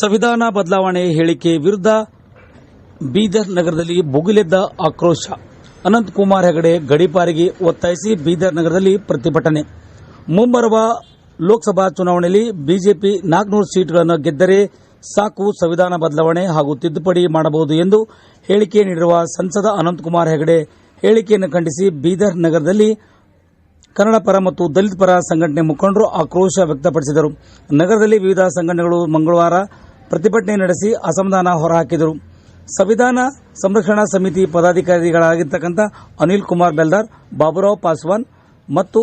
ಸಂವಿಧಾನ ಬದಲಾವಣೆ ಹೇಳಿಕೆ ವಿರುದ್ಧ ಬೀದರ್ ನಗರದಲ್ಲಿ ಭುಗಿಲೆದ್ದ ಆಕ್ರೋಶ. ಅನಂತಕುಮಾರ್ ಹೆಗಡೆ ಗಡಿಪಾರಿಗೆ ಒತ್ತಾಯಿಸಿ ಬೀದರ್ ನಗರದಲ್ಲಿ ಪ್ರತಿಭಟನೆ. ಮುಂಬರುವ ಲೋಕಸಭಾ ಚುನಾವಣೆಯಲ್ಲಿ ಬಿಜೆಪಿ ನಾಲ್ಕುನೂರು ಸೀಟ್ಗಳನ್ನು ಗೆದ್ದರೆ ಸಾಕು ಸಂವಿಧಾನ ಬದಲಾವಣೆ ಹಾಗೂ ತಿದ್ದುಪಡಿ ಮಾಡಬಹುದು ಎಂದು ಹೇಳಿಕೆ ನೀಡಿರುವ ಸಂಸದ ಅನಂತಕುಮಾರ್ ಹೆಗಡೆ ಹೇಳಿಕೆಯನ್ನು ಖಂಡಿಸಿ ಬೀದರ್ ನಗರದಲ್ಲಿ ಕನ್ನಡ ಪರ ಮತ್ತು ದಲಿತ ಪರ ಸಂಘಟನೆ ಮುಖಂಡರು ಆಕ್ರೋಶ ವ್ಯಕ್ತಪಡಿಸಿದರು. ನಗರದಲ್ಲಿ ವಿವಿಧ ಸಂಘಟನೆಗಳು ಮಂಗಳವಾರ ಪ್ರತಿಭಟನೆ ನಡೆಸಿ ಅಸಮಾಧಾನ ಹೊರಹಾಕಿದರು. ಸಂವಿಧಾನ ಸಂರಕ್ಷಣಾ ಸಮಿತಿ ಪದಾಧಿಕಾರಿಗಳಾಗಿರ್ತಕ್ಕಂಥ ಅನಿಲ್ ಕುಮಾರ್ ಬೆಲ್ದಾರ್, ಬಾಬುರಾವ್ ಪಾಸ್ವಾನ್ ಮತ್ತು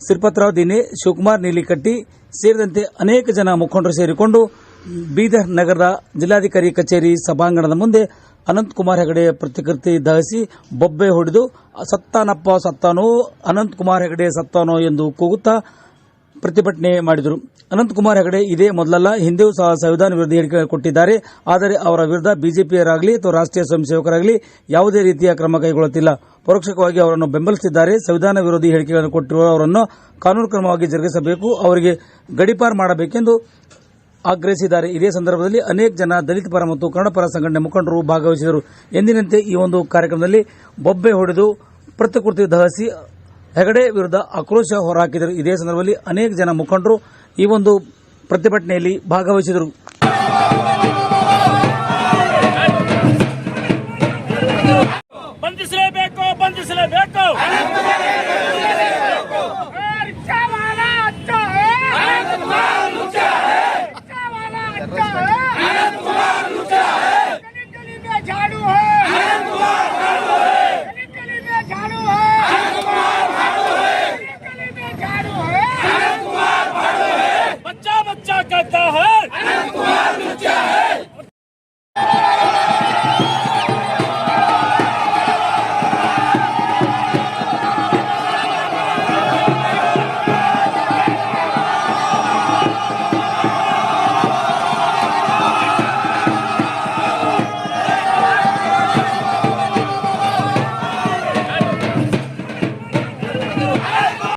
ಸಿರ್ಪತ್ರಾವ್ ದಿನೆ, ಶಿವಕುಮಾರ್ ನೀಲಿಕಟ್ಟಿ ಸೇರಿದಂತೆ ಅನೇಕ ಜನ ಮುಖಂಡರು ಸೇರಿಕೊಂಡು ಬೀದರ್ ನಗರದ ಜಿಲ್ಲಾಧಿಕಾರಿ ಕಚೇರಿ ಸಭಾಂಗಣದ ಮುಂದೆ ಅನಂತಕುಮಾರ್ ಹೆಗಡೆ ಪ್ರತಿಕೃತಿ ದಹಿಸಿ ಬೊಬ್ಬೆ ಹೊಡೆದು, ಸತ್ತಾನಪ್ಪ, ಸತ್ತಾನೋ ಅನಂತಕುಮಾರ್ ಹೆಗಡೆ ಸತ್ತಾನೋ ಎಂದು ಕೂಗುತ್ತಾ ಪ್ರತಿಭಟನೆ ಮಾಡಿದರು. ಅನಂತಕುಮಾರ್ ಹೆಗಡೆ ಇದೇ ಮೊದಲಲ್ಲ ಹಿಂದೆಯೂ ಸಹ ಸಂವಿಧಾನ ವಿರೋಧಿ ಹೇಳಿಕೆ ಕೊಟ್ಟಿದ್ದಾರೆ. ಆದರೆ ಅವರ ವಿರುದ್ಧ ಬಿಜೆಪಿಯರಾಗಲಿ ಅಥವಾ ರಾಷ್ಟ್ರೀಯ ಸ್ವಯಂ ಸೇವಕರಾಗಲಿ ಯಾವುದೇ ರೀತಿಯ ಕ್ರಮ ಕೈಗೊಳ್ಳುತ್ತಿಲ್ಲ. ಪರೋಕ್ಷಕವಾಗಿ ಅವರನ್ನು ಬೆಂಬಲಿಸುತ್ತಿದ್ದಾರೆ. ಸಂವಿಧಾನ ವಿರೋಧಿ ಹೇಳಿಕೆಗಳನ್ನು ಕೊಟ್ಟಿರುವ ಅವರನ್ನು ಕಾನೂನು ಕ್ರಮವಾಗಿ ಜರುಗಿಸಬೇಕು. ಅವರಿಗೆ ಗಡಿಪಾರು ಮಾಡಬೇಕೆಂದು ಆಗ್ರಹಿಸಿದ್ದಾರೆ. ಇದೇ ಸಂದರ್ಭದಲ್ಲಿ ಅನೇಕ ಜನ ದಲಿತ ಪರ ಮತ್ತು ಕನ್ನಡ ಪರ ಸಂಘಟನೆ ಮುಖಂಡರು ಭಾಗವಹಿಸಿದರು. ಎಂದಿನಂತೆ ಈ ಒಂದು ಕಾರ್ಯಕ್ರಮದಲ್ಲಿ ಬೊಬ್ಬೆ ಹೊಡೆದು ಪ್ರತಿಕೃತಿ ದಹಿಸಿ ಹೆಗಡೆ ವಿರುದ್ಧ ಆಕ್ರೋಶ ಹೊರಹಾಕಿದರು. ಇದೇ ಸಂದರ್ಭದಲ್ಲಿ ಅನೇಕ ಜನ ಮುಖಂಡರು ಈ ಒಂದು ಪ್ರತಿಭಟನೆಯಲ್ಲಿ ಭಾಗವಹಿಸಿದರು. ಬಂಧಿಸಲೇಬೇಕು ಬಂಧಿಸಲೇಬೇಕು. कहता है